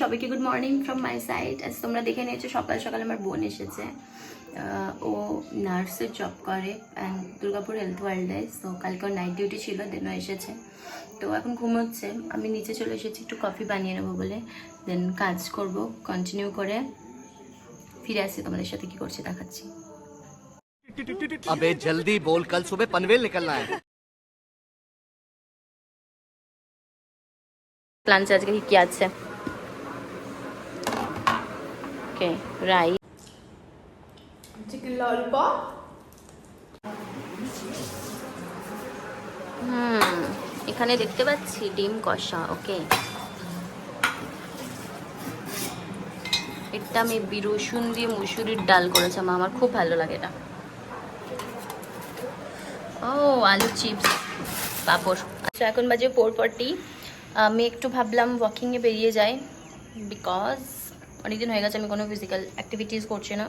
সবাইকে good morning from my side আজ তোমরা দেখে নিয়েছো সকাল সকাল আমার বোন এসেছে। ও নার্সের জব করে অ্যান্ড দুর্গাপুর হেলথ ওয়ার্ল্ডে সো কালকে ওর নাইট ডিউটি ছিল দেন এসেছে। তো এখন ঘুমোচ্ছে। আমি নিচে চলে এসেছি একটু কফি বানিয়ে নেব বলে। দেন কাজ করব কন্টিনিউ করে ফিরে আসি তোমাদের সাথে কি করছে দেখাচ্ছি। জলদি বল কাল সুবে পনভেল নিকলনা হ্যায়। প্ল্যান আজকে কি আছে? ওকে রাই। Chicken lollipop. হুম এখানে দেখতে পাচ্ছি ডিম কষা ওকে। এটা আমি রসুন দিয়ে মুসুরির ডাল করেছিলাম আমার খুব ভালো লাগে এটা। ও আলু চিপস পাঁপড়। আচ্ছা এখন বাজে ফোর ফর্টি আমি একটু ভাবলাম ওয়াকিংয়ে বেরিয়ে যাই বিকজ অনেকদিন হয়ে গেছে আমি কোনো ফিজিক্যাল অ্যাক্টিভিটিস করছি না।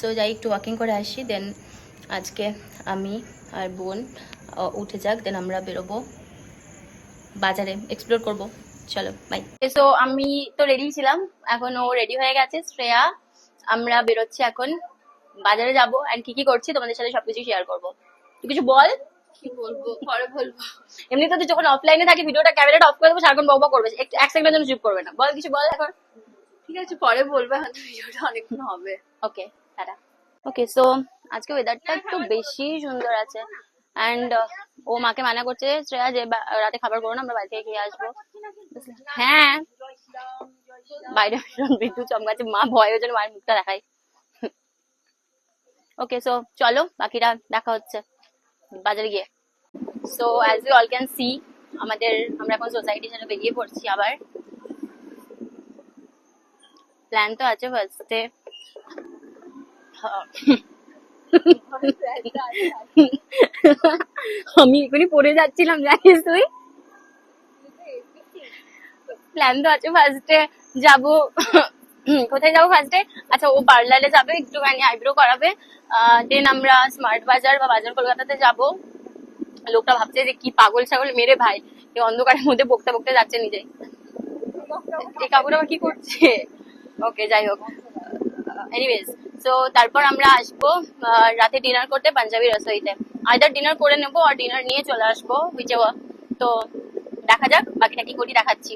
সো যাই একটু ওয়াকিং করে আসি দেন আজকে আমি আর বোন উঠে যাক দেন আমরা বেরোবো বাজারে এক্সপ্লোর করব। চলো বাই সো আমি তো রেডি ছিলাম এখন ও রেডি হয়ে গেছে শ্রেয়া। আমরা বেরোচ্ছি এখন বাজারে যাব এন্ড কি কি করছি তোমাদের সাথে সবকিছু শেয়ার করব। তুই কিছু বল? কি বলব? পরে বলব। এমনি তো তুই যখন অফলাইনে থাকি ভিডিওটা ক্যামেরাটা অফ করে দেবো সারাক্ষণ বকবক করবে। এক সেকেন্ডের জন্য চুপ করবে না। বল কিছু বল এখন? ঠিক আছে, পরে বলবে এখন ভিডিওটা অনেকক্ষণ হবে। ওকে টাটা। ওকে সো আজকে ওয়েদারটা একটু বেশি সুন্দর আছে। অ্যান্ড ও মাকে মানা করছে, শ্রেয়া, যে রাতে খাবার করো না, আমরা বাড়ি থেকে খেয়ে আসব। হ্যাঁ। বাইরে ভীষণ বিদ্যুৎ চমকাচ্ছে, মা ভয় ওই জন্য মায়ের মুখটা দেখাই ওকে সো চলো বাকিরা দেখা হচ্ছে বাজারে গিয়ে। So as you all can see আমাদের, আমরা এখন সোসাইটির জন্য বেরিয়ে পড়ছি আবার। প্ল্যান তো আছে ফার্স্টে আমি এখনই পড়ে যাচ্ছিলাম জানিস তুই? প্ল্যান তো আছে ফার্স্টে যাব। কোথায় যাব ফার্স্টে আচ্ছা ও পার্লারে যাবে একটুখানি আইব্রো করাবে। দেন আমরা স্মার্ট বাজার বা বাজার কলকাতাতে যাব। লোকটা ভাবছে যে কি পাগল ছাগল মেরে ভাই। এই অন্ধকারের মধ্যে বকতে বকতে যাচ্ছে নিজেই। এই কাকুরা আবার কি করছে? ওকে যাই হোক। এনিওয়েজ সো তারপর আমরা আসব রাতে ডিনার করতে পাঞ্জাবি রসোইতে। আয়দার ডিনার করে নেব আর ডিনার নিয়ে চলে আসব বুঝে তো দেখা যাক, বাকিটা কি করি দেখাচ্ছি।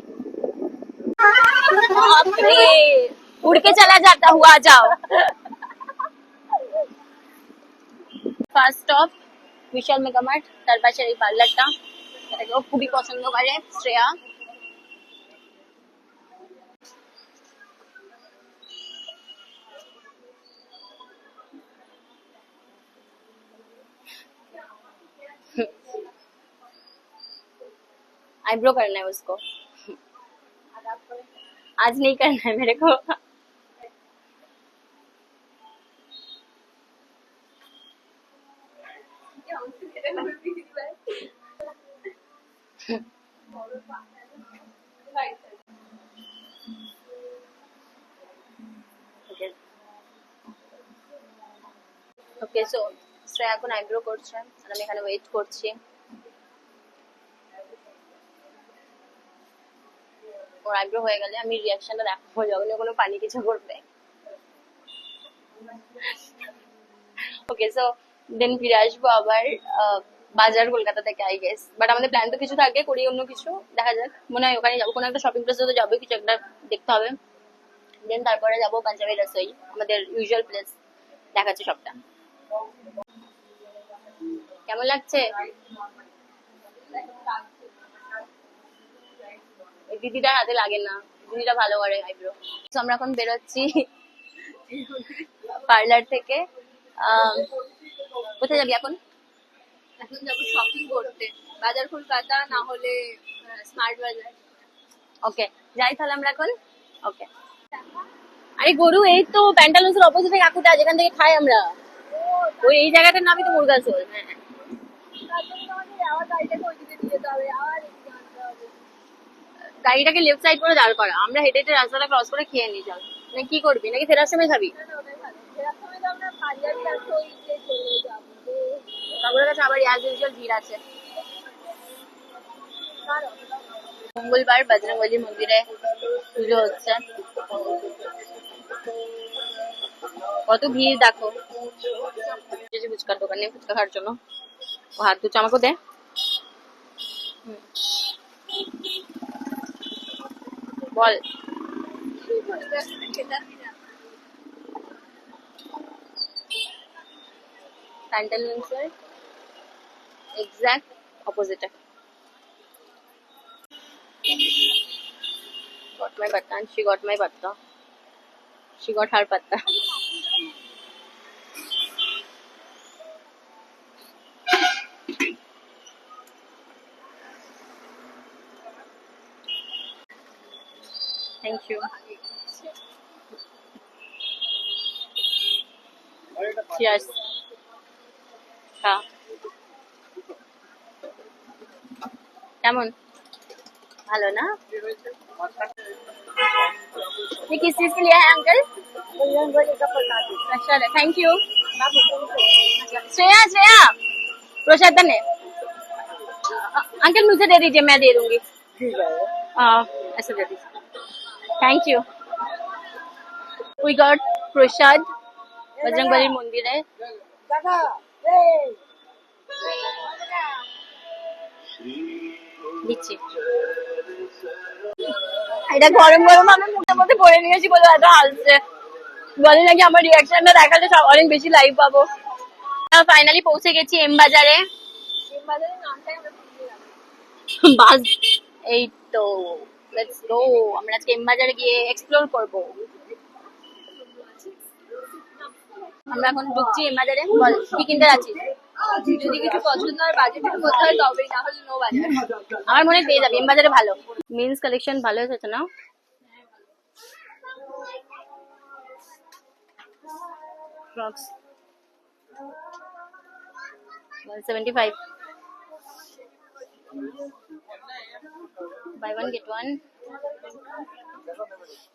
উড়কে চলা যাতা হুয়া যাও। ফার্স্ট স্টপ বিশাল মেগামার্ট তার পাশের এই পার্লারটা এটাকেও খুবই পছন্দ করে, শ্রেয়া। आईब्रो करना है उसको आज नहीं करना है मेरे को ওকে সো শ্রেয়া এখন আইব্রো করছে আর আমি এখানে ওয়েট করছি আইব্রো হয়ে গেলে আমি রিয়াকশনটা দেখাবো যখন কোনো পানি কিছু করবে। ওকে সো দেন ফিরে আসব আবার বাজার কলকাতা থেকে আই গেস বাট আমাদের প্ল্যান তো কিছু থাকে, করি অন্য কিছু, দেখা যাক। মনে হয় ওখানে যাব, কোনো একটা শপিং প্লেসে তো যাবে, কিছু একটা দেখতে হবে। দেন তারপরে যাব পাঞ্জাবি রসই আমাদের ইউজুয়াল প্লেস দেখাচ্ছে সবটা। কেমন লাগছে? এই দিদিটার হাতে লাগে না। দিদিটা ভালো করে আইব্রো আমরা এখন বেরোচ্ছি পার্লার থেকে। কোথায় যাবি এখন? এখন যাব শপিং করতে। বাজার কলকাতা না হলে স্মার্ট বাজার। ওকে যাই তাহলে আমরা এখন। ওকে আরে গরু এই তো প্যান্টালুন্সের অপোজিটে কাকুটা যেখান থেকে খাই আমরা। ওই এই জায়গাটার নামই তো মুরগাসোল হ্যাঁ। তার জন্য আমাদের আবার গাড়িটাকে ওইদিকে দিয়ে যেতে হবে আবার এদিকে আনতে হবে গাড়িটাকে লেফট সাইড করে দাঁড় করা। আমরা হেঁটে হেঁটে রাস্তাটা ক্রস করে খেয়ে নিই চল। মানে কি করবি? নাকি ফেরার সময় খাবি? না, ওটাই ভালো সেরকম সময় তো আমরা পাঞ্জাবি আর সইতে চলে যাব কাকুরের কাছে আবার অ্যাজ ভিড় আছে। মঙ্গলবার বজরংবলী মন্দিরে পুজো হচ্ছে। কত ভিড় দেখো। ফুচকার দোকানে ফুচকা খাওয়ার জন্য। ও হাত ধুচ্ছে আমাকেও দে। হুম। বল স্যান্ডেল লিন্সের এক্সাক্ট অপোজিটে got my patta and she got my patta. She got her patta. Cheers. হ্যাঁ কেমন ভালো না ये किस चीज के लिए है अंकल अच्छा थैंक यू श्रेया श्रेया प्रसाद ने अंकल मुझे दे दीजिए मैं दे दूंगी हाँ ऐसे दे दीजिए thank you we got prasad বজরংবলির মন্দিরে দিচ্ছি এটা গরম গরম আমি মুখের মধ্যে পরে নিয়েছি বলে এত হাসছে। বলে নাকি আমার রিয়াকশনটা দেখালে অনেক বেশি লাইভ পাবো। ফাইনালি পৌঁছে গেছি এম বাজারে। বাস এই তো লেটস গো আমরা আজকে এম বাজারে গিয়ে এক্সপ্লোর করব। আমরা এখন ঢুকছি এম বাজারে বল কি কিনতে যাচ্ছিস? যদি কিছু পছন্দ হয় বাজেটের মধ্যে হয় তবেই না হলে নো বাজার আমার মনে পেয়ে যাবে এম বাজারে ভালো। মেন্স কালেকশন ভালো এসেছে না? Frocks 175 buy one get one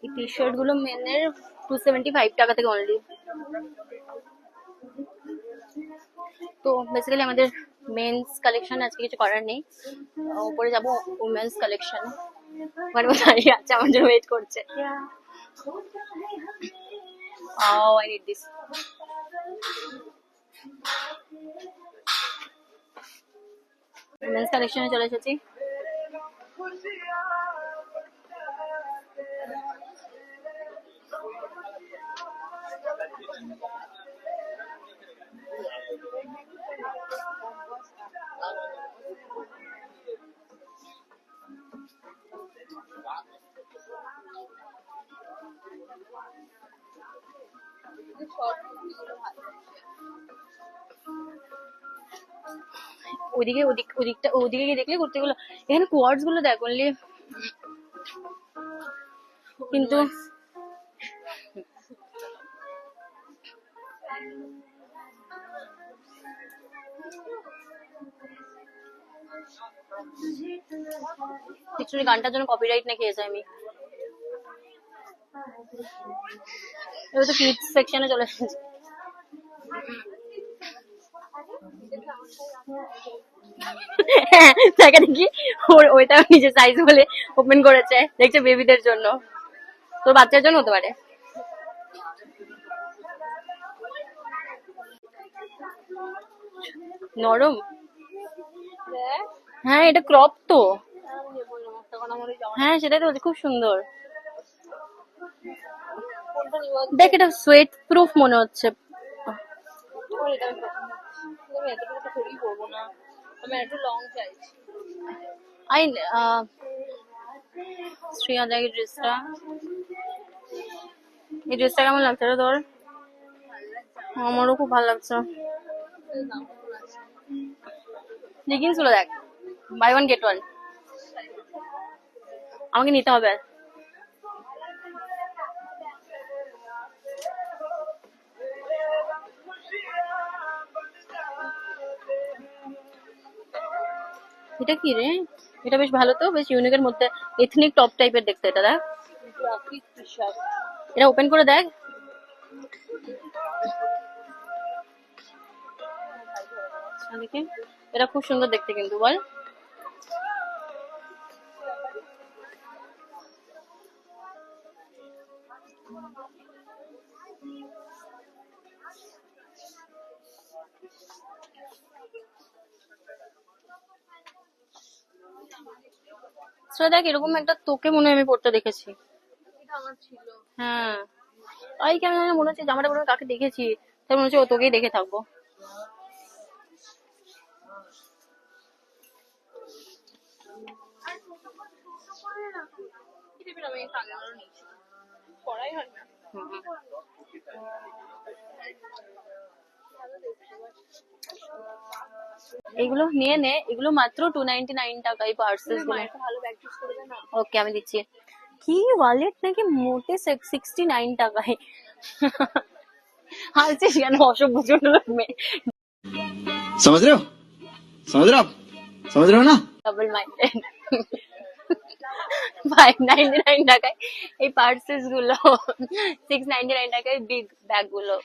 এই টি শার্টগুলো মেনের টু সেভেন্টি ফাইভ টাকা থেকে অনলি তো বেসিক্যালি আমাদের মেন্স কালেকশন আজকে কিছু করার নেই। উপরে যাব উমেন্স কালেকশন ওখানে দাঁড়িয়ে আছে আমার জন্য ওয়েট করছে। Oh, I need. উমেন্স কালেকশনে চলে এসেছি। ওদিকে ওদিক ওদিকটা ওদিকে গিয়ে দেখলে কুর্তিগুলো এখানে কোয়ার্ডসগুলো দেখ অনলি কিন্তু অ্যাকচুয়ালি গানটার জন্য কপিরাইট না খেয়েছে আমি। এবার তো কিডস সেকশনে চলে এসেছি। হ্যাঁ দেখি ওর ওইটা নিজের সাইজ বলে ওপেন করেছে, দেখছে বেবিদের জন্য। তোর বাচ্চার জন্য হতে পারে। নরম? হ্যাঁ এটা ক্রপ তো। হ্যাঁ সেটাই তো খুব সুন্দর। দেখ এটা সোয়েট প্রুফ মনে হচ্ছে। আমি একটু লং চাইছি। আই শ্রেয়া, দেখ এই ড্রেসটা। এই ড্রেসটা কেমন লাগছে রে তোর? আমারও খুব ভালো লাগছে। লেগিংসগুলো দেখ বাই ওয়ান গেট ওয়ান আমাকে নিতে হবে। এটা কি রে? এটা বেশ ভালো তো, বেশ ইউনিকের মধ্যে এথনিক টপ টাইপের দেখতে এটা, দেখ। এটা ওপেন করে দেখি। এটা খুব সুন্দর দেখতে কিন্তু, বল। শ্রেয়া দেখ এরকম একটা তোকে মনে হয় আমি পড়তে দেখেছি। হ্যাঁ। তাই কেন জানি মনে হচ্ছে জামাটা পরে কাকে দেখেছি। তাই মনে হচ্ছে ও তোকেই দেখে থাকব। পড়াই হয় না। এগুলো নিয়ে নে এগুলো মাত্র টু নাইনটি নাইন টাকায় পার্সেস গুলো একটা ভালো ব্যাগ চুজ করে দে না ওকে আমি দিচ্ছি কি ওয়ালেট নাকি মোটে সিক্সটি নাইন টাকায় হাসছিস কেন অসভ্য ছোট লোক মেয়ে समझ रहे हो समझ रहे हो आप समझ रहे हो ना double minded five ninety nine টাকায় এই পার্সেস গুলো সিক্স নাইনটি নাইন টাকায় বিগ ব্যাগ গুলো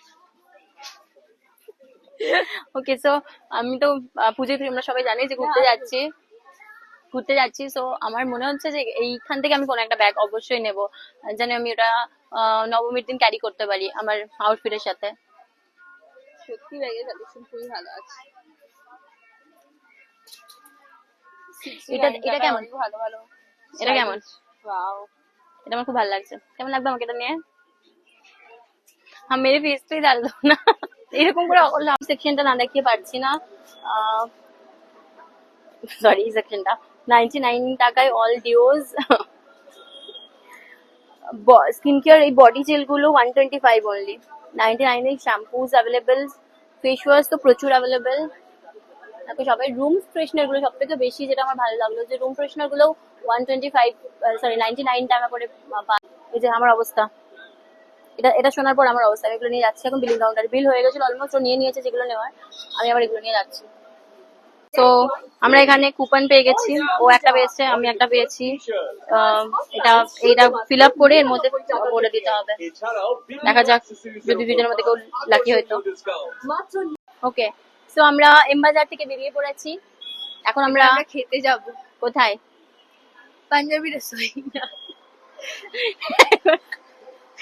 ওকে সো আমি তো পুজো আমরা সবাই জানি যে ঘুরতে হ্যাঁ। যাচ্ছি। ঘুরতে যাচ্ছি সো আমার মনে হচ্ছে যে এইখান থেকে আমি কোনো একটা ব্যাগ অবশ্যই নেব। যেন আমি ওটা নবমীর দিন ক্যারি করতে পারি আমার আউটফিটের সাথে। সত্যি ব্যাগের কালেকশন খুবই ভালো আছে। আমার খুব ভালো লাগছে। কেমন লাগবে আমাকে এটা নিয়ে? হ্যাঁ, মেরে ফেস তো ডাল দাও না এরকম করে লাভ সেকশনটা না দেখিয়ে পারছি না। সরি সেকশনটা নাইনটি নাইন টাকায় অল ডিওজ স্কিন কেয়ার এই body জেলগুলো one twenty five only ninety nine shampoos available face wash তো প্রচুর অ্যাভেলেবেল তারপর সবাই রুম ফ্রেশনারগুলো সব থেকে বেশি যেটা আমার ভালো লাগল যে room ফ্রেশনারগুলো one twenty five sorry ninety nine টাকা করে এই যে আমার অবস্থা। এটা এটা শোনার পর আমার অবস্থা আমি এগুলো নিয়ে যাচ্ছি। এখন বিলিং কাউন্টার বিল হয়ে গেছিল অলমোস্ট ও নিয়ে নিয়েছে যেগুলো নেওয়ার। আমি আবার এগুলো নিয়ে যাচ্ছি। তো আমরা এখানে কুপন পেয়ে গেছি। ও একটা পেয়েছে আমি একটা পেয়েছি। এটা এটা ফিল আপ করে এর মধ্যে বলে দিতে হবে। দেখা যাক যদি দুজনের মধ্যে কেউ লাকি হয়তো ওকে সো আমরা এম বাজার থেকে বেরিয়ে পড়েছি। এখন আমরা খেতে যাব। কোথায়? পাঞ্জাবি রসোই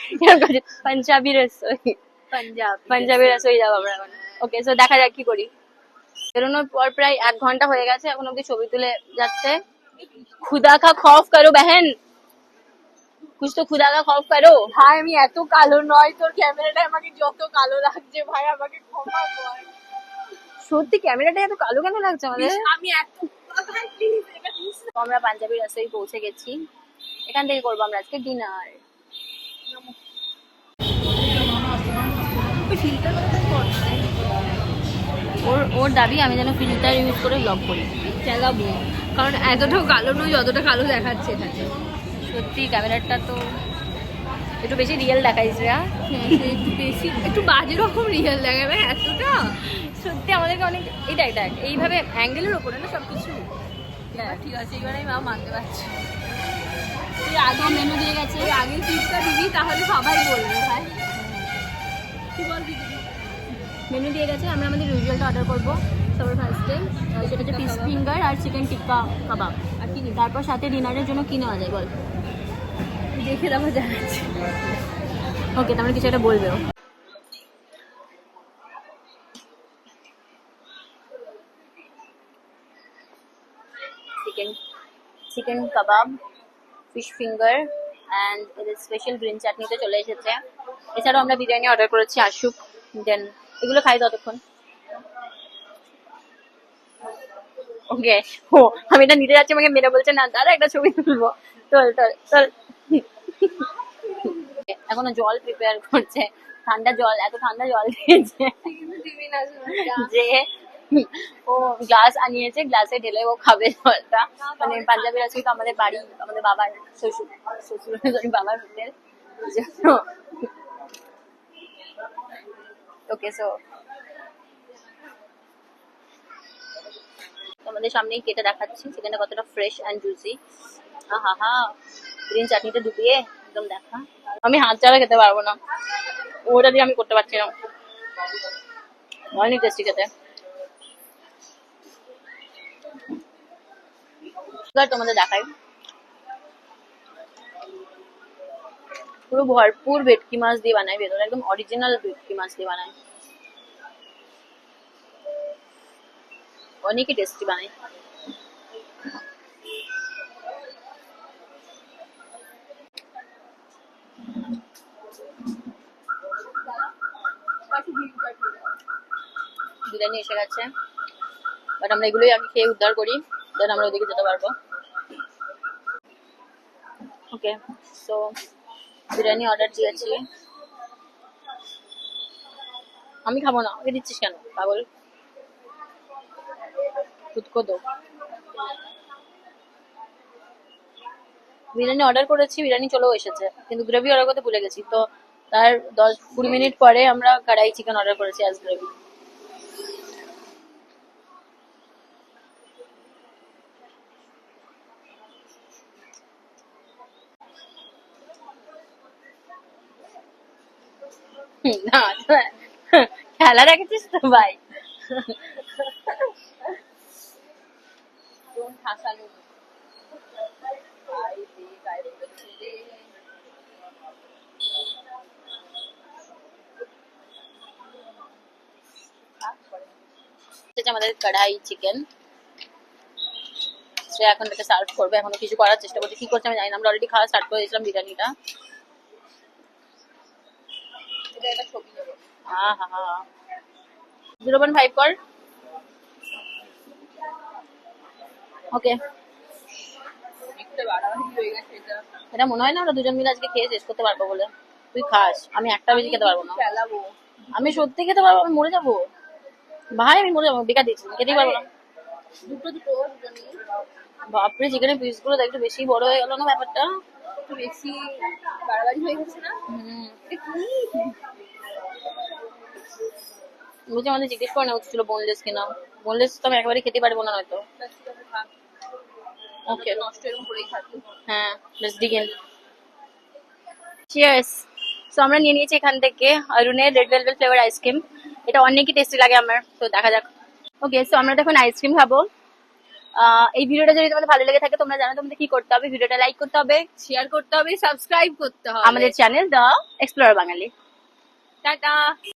পাঞ্জাবি রসোই। পাঞ্জাব পাঞ্জাবি রসোই। যাব আমরা এখন। ওকে সো দেখা যাক কি করি। বেরোনোর পর প্রায় এক ঘণ্টা হয়ে গেছে এখন অব্দি ছবি তুলে যাচ্ছে। খুদা কা খৌফ করো বহন। কুছ তো খুদা কা খৌফ করো। ভাই আমি এত কালো নয় তোর ক্যামেরাটা আমাকে যত কালো লাগছে ভাই আমাকে ক্ষমা কর। সত্যি ক্যামেরাটা এত কালো কেন লাগছে আমাদের? আমি এত আমরা পাঞ্জাবি রসোই পৌঁছে গেছি। এখান থেকে করব আমরা আজকে ডিনার ওর ওর দাবি আমি যেন ফিল্টার ইউজ করে ব্লগ করি। চালাবো। কারণ এতটাও কালো নয় যতটা কালো দেখাচ্ছে এখানে সত্যি ক্যামেরাটা তো একটু বেশি রিয়েল দেখাইছে হ্যাঁ একটু বেশি। একটু বাজে রকম রিয়েল দেখাবে এতটা। সত্যি আমাদেরকে অনেক এটা এটা এইভাবে অ্যাঙ্গেলের ওপরে না সবকিছু। হ্যাঁ ঠিক আছে এবারে মা মানতে পারছি। আগে মেনু দিয়ে গেছে। আগে চিপটা দিবি তাহলে সবাই বলবে ভাই। মেনু দিয়ে গেছে আমরা আমাদের ইউজুয়ালটা অর্ডার করব। সবার ফার্স্টে সেটা হচ্ছে ফিশ ফিঙ্গার আর চিকেন টিক্কা কাবাব আর কি তারপর সাথে ডিনারের জন্য কি নেওয়া যায় বল? দেখে তারপর জানাচ্ছি। ওকে তাহলে কিছু একটা বলবে ও। Chicken chicken kebab fish finger and এদের স্পেশাল গ্রিন চাটনিতে চলে এসেছে। এছাড়াও আমরা বিরিয়ানি অর্ডার করেছি আসুক দেন এগুলো খাই ততক্ষণ। ওকে ও আমি এটা নিতে যাচ্ছি আমাকে মেয়েরা বলছে না দাদা একটা ছবি তুলবো। চল চল চল এখনও জল প্রিপেয়ার করছে। ঠান্ডা জল এত ঠান্ডা জল দিয়েছে। যে ও গ্লাস আনিয়েছে গ্লাসে ঢেলে ও খাবে জলটা। মানে পাঞ্জাবি রাসুই তো আমাদের বাড়ি আমাদের বাবার শ্বশুর শ্বশুর বাবার হোটেল। ওকে সো তোমাদের সামনেই কেটে দেখাচ্ছি চিকেনটা কতটা ফ্রেশ অ্যান্ড জুসি হা হা গ্রিন চাটনিতে ডুবিয়ে একদম দেখা। আমি হাত ছাড়া খেতে পারব না। ওটা দিয়ে আমি করতে পারছি না। অনেক টেস্টি খেতে। তোমাদের দেখাই। পুরো ভরপুর ভেটকি মাছ দিয়ে বানায়, ভেতরে একদম অরিজিনাল ভেটকি মাছ দিয়ে বানায়। অনেকই টেস্টি বানায়। বিরিয়ানি এসে গেছে। বাট আমরা এগুলোই আগে খেয়ে উদ্ধার করি। দেন আমরা ওদিকে যেতে পারব। ওকে সো বিরিয়ানি অর্ডার দিয়েছি। আমি খাব না, ওকে দিচ্ছিস কেন? পাগল। খুদকো দো বিরিয়ানি অর্ডার করেছি, বিরিয়ানি চলেও এসেছে। কিন্তু গ্রেভি অর্ডার করতে ভুলে গেছি। তো তার দশ কুড়ি মিনিট পরে আমরা কড়াই চিকেন অর্ডার করেছি অ্যাজ গ্রেভি না খেলা রেখেছিস তো ভাই? আমাদের কড়াই চিকেন সে এখন এটাকে সার্ভ করবে এখনও কিছু করার চেষ্টা করছি। কি করছে আমি জানি না আমরা অলরেডি খাওয়া স্টার্ট করে দিয়েছিলাম বিরিয়ানিটা। একটা ছবি দেবো জিরো পয়েন্ট ফাইভ কর ওকে হয়ে এটা মনে হয় না আমরা দুজন মিলে আজকে খেয়ে শেষ করতে পারব বলে। তুই খাস আমি একটা বেশি খেতে পারব না। আমি সত্যি খেতে পারব আমি মরে যাব। ভাই আমি মরে যাব বেকার দিচ্ছি খেতেই পারব না। দুটো দুটো বাপরে চিকেনের পিসগুলো একটু বেশি বড় হয়ে গেল না ব্যাপারটা? একটু বেশি বাড়াবাড়ি হয়ে গেছে না? হুম। বলছি আমাদের জিজ্ঞেস করে নেওয়া ছিল বোনলেস কিনা। বোনলেস তো আমি একেবারে খেতে পারব না খা। ওকে নষ্ট এরকম করেই থাকি হ্যাঁ লেটস বিগিন চিয়ার্স সো আমরা নিয়ে নিয়েছি এখান থেকে অরুণের রেড ভেলভেট ফ্লেভার আইসক্রিম এটা অনেকই টেস্টি লাগে আমার তো দেখা যাক। ওকে সো আমরা এখন আইসক্রিম খাব। এই ভিডিওটা যদি তোমাদের ভালো লেগে থাকে তোমরা জানো তোমাদের কি করতে হবে। ভিডিওটা লাইক করতে হবে। শেয়ার করতে হবে সাবস্ক্রাইব করতে হবে। আমাদের channel the explorer Bangali tata